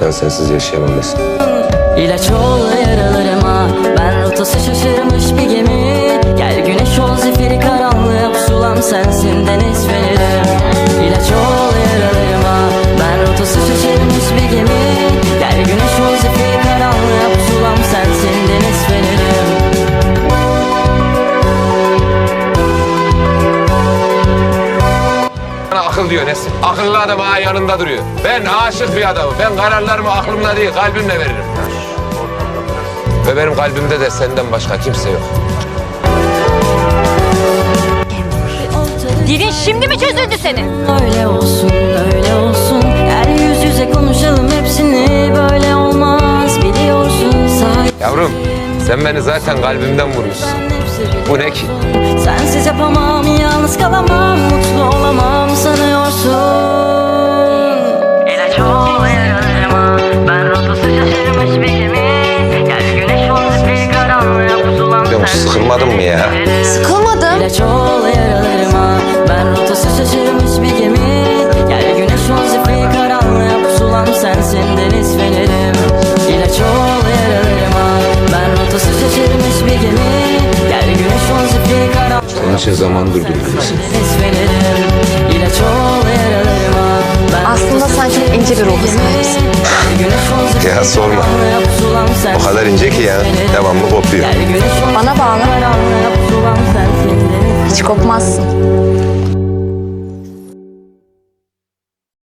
Ben sensiz yaşayamam Nesin. İlaç ol yaralarıma. Ben rotası şaşırmış bir gemi. Gel güneş ol zifiri karanlığa. Pusulam sensin akıl diyor Nesin. Akıllı adam ha yanında duruyor. Ben aşık bir adamım. Ben kararlarımı aklımla değil kalbimle veririm. Ve benim kalbimde de senden başka kimse yok. Dilin şimdi mi çözüldü senin? Öyle olsun, öyle olsun Gel yüz yüze konuşalım hepsini Böyle olmaz biliyorsun Sahip Yavrum sen beni zaten kalbimden vurmuşsun. Bu ne ki? Sensiz yapamam, yalnız kalamam Mutlu olamam için zaman Ben Aslında sen çok ince bir ruha sahipsin. Ya sorma. O kadar ince ki ya, devamlı kopuyor. Bana bağlı. Hiç kopmazsın.